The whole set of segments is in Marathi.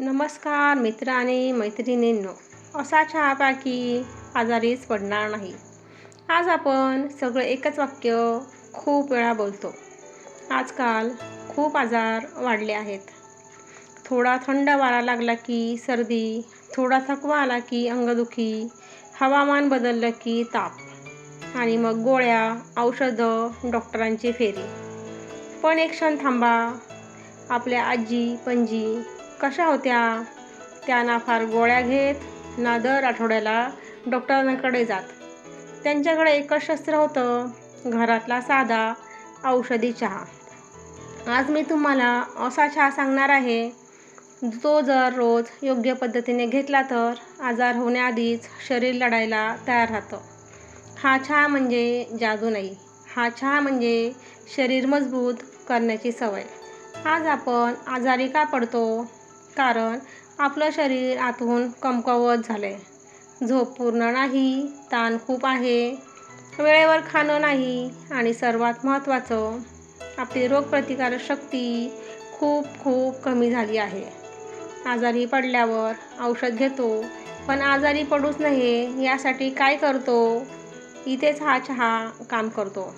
नमस्कार मित्र आणि मैत्रिणींनो असा चहा की आजारीच पडणार नाही. आज आपण सगळं एकच वाक्य खूप वेळा बोलतो. आजकाल खूप आजार वाढले आहेत. थोडा थंड वारा लागला की सर्दी थोडा थकवा आला की अंगदुखी हवामान बदललं की ताप आणि मग गोळ्या औषधं डॉक्टरांची फेरी. पण एक क्षण थांबा. आपल्या आजी पणजी कशा होत्या? त्या ना फार गोळ्या घेत ना दर आठवड्याला डॉक्टरांकडे जात. त्यांच्याकडे एकच शस्त्र होतं घरातला साधा औषधी चहा. आज मी तुम्हाला असा चहा सांगणार आहे तो जर रोज योग्य पद्धतीने घेतला तर आजार होण्याआधीच शरीर लढायला तयार राहतं. हा चहा म्हणजे जादू नाही. हा चहा म्हणजे शरीर मजबूत करण्याची सवय. आज आपण आजारी का पडतो? कारण आपलं शरीर आतून कमकुवत झालं आहे झोप पूर्ण नाही ताण खूप आहे. वेळेवर खाणं नाही आणि सर्वात महत्त्वाचं आपली रोगप्रतिकारक शक्ती खूप खूप कमी झाली आहे. आजारी पडल्यावर औषध घेतो पण आजारी पडूच नाही यासाठी काय करतो? इथेच हा चहा काम करतो.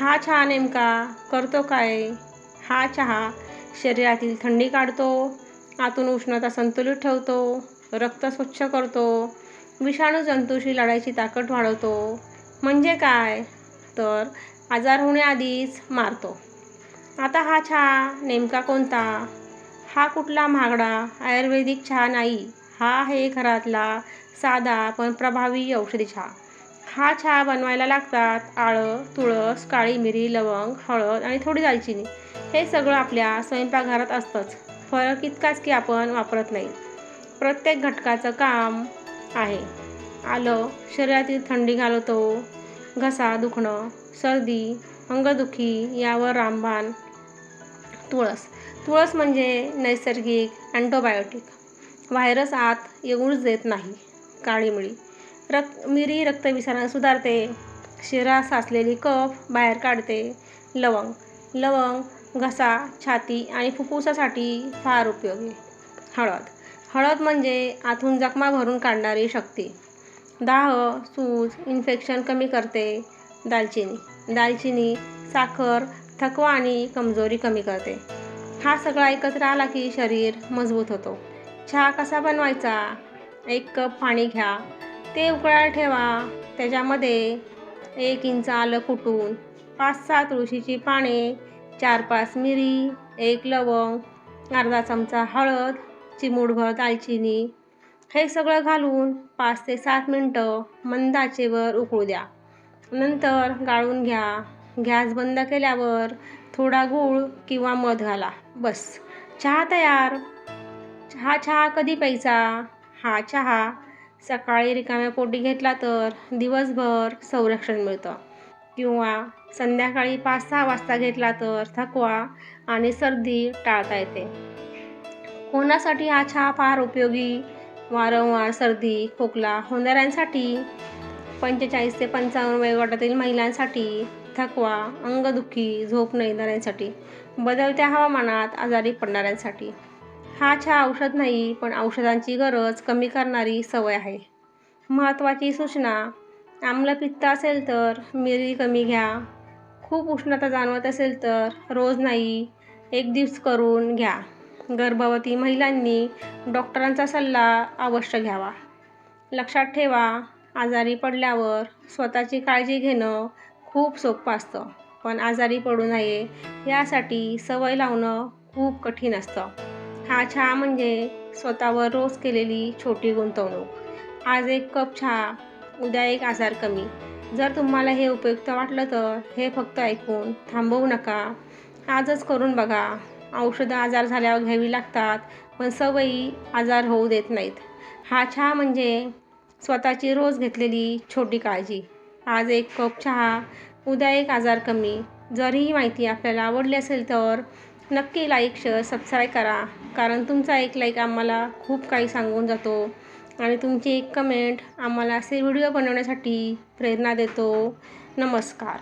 हा चहा नेमका करतो काय? हा चहा शरीरातील थंडी काढतो आतून उष्णता संतुलित ठेवतो रक्त स्वच्छ करतो विषाणू जंतूशी लढायची ताकद वाढवतो. म्हणजे काय? तर आजार होण्याआधीच मारतो. आता हा चहा नेमका कोणता? हा कुठला महागडा आयुर्वेदिक चहा नाही. हा आहे घरातला साधा पण प्रभावी औषधी चहा. हा चहा बनवायला लागतात आळं तुळस काळी मिरी लवंग हळद आणि थोडी दालचिनी. हे सगळं आपल्या स्वयंपाकघरात असतंच. फरक इतकाच की आपण वापरत नाही. प्रत्येक घटकाचं काम आहे. आलं शरीरातील थंडी घालवतो घसा दुखणं सर्दी अंगदुखी यावर रामबाण तुळस. तुळस म्हणजे नैसर्गिक अँटोबायोटिक. व्हायरस आत येऊच देत नाही काळी मिळी रक्त मिरी रक्तविसारण सुधारते. शिरा साचलेली कफ बाहेर काढते. लवंग. लवंग घसा छाती आणि फुफ्फुसासाठी फार उपयोगी. हळद. हळद म्हणजे आतून जखमा भरून काढणारी शक्ती. दाह सूज इन्फेक्शन कमी करते दालचिनी. दालचिनी साखर थकवा आणि कमजोरी कमी करते. हा सगळा एकत्र आला की शरीर मजबूत होतो. चहा कसा बनवायचा? एक कप पाणी घ्या. ते उकळायला ठेवा. त्याच्यामध्ये एक इंच आलं कुटून पाच सहा तुळशीची पाने चार पाच मिरी एक लवंग अर्धा चमचा हळद चिमूडभर दालचिनी. हे सगळं घालून पाच ते सात मिनटं मंदाचेवर उकळू द्या. नंतर गाळून घ्या. गॅस बंद केल्यावर थोडा गूळ किंवा मध घाला. बस. चहा तयार. हा चहा कधी प्यायचा? हा चहा. सकाळी रिकाम्या पोटी घेतला तर दिवसभर संरक्षण मिळतं. किंवा संध्याकाळी पाच सहा वाजता घेतला तर थकवा आणि सर्दी टाळता येते. कोणासाठी हा चहा फार उपयोगी? वारंवार सर्दी खोकला होणाऱ्यांसाठी पंचेचाळीस ते पंचावन्न वयोगटातील महिलांसाठी थकवा अंगदुखी झोप न येणाऱ्यांसाठी बदलत्या हवामानात आजारी पडणाऱ्यांसाठी. हा चहा औषध नाही पण औषधांची गरज कमी करणारी सवय आहे. महत्त्वाची सूचना आम्लपित्त असेल तर मिरी कमी घ्या. खूप उष्णता जाणवत असेल तर रोज नाही एक दिवस करून घ्या. गर्भवती महिलांनी डॉक्टरांचा सल्ला अवश्य घ्यावा. लक्षात ठेवा आजारी पडल्यावर स्वतःची काळजी घेणं खूप सोपं असतं. पण आजारी पडू नये यासाठी सवय लावणं खूप कठीण असतं. हा चहा म्हणजे स्वतःवर रोज केलेली छोटी गुंतवणूक. आज एक कप चहा उद्या एक आजार कमी. जर तुम्हाला हे उपयुक्त वाटलं तर हे फक्त ऐकून थांबवू नका. आजच करून बघा. औषधं आजार झाल्यावर घ्यावी लागतात पण सवयी आजार होऊ देत नाहीत. हा चहा म्हणजे स्वतःची रोज घेतलेली छोटी काळजी. आज एक कप चहा उद्या एक आजार कमी. जर ही माहिती आपल्याला आवडली असेल तर नक्की लाईक शेअर सबस्क्राईब करा. कारण तुमचा एक लाईक आम्हाला खूप काही सांगून जातो. आणि तुमची एक कमेंट आम्हाला असे व्हिडिओ बनवण्यासाठी प्रेरणा देतो. नमस्कार.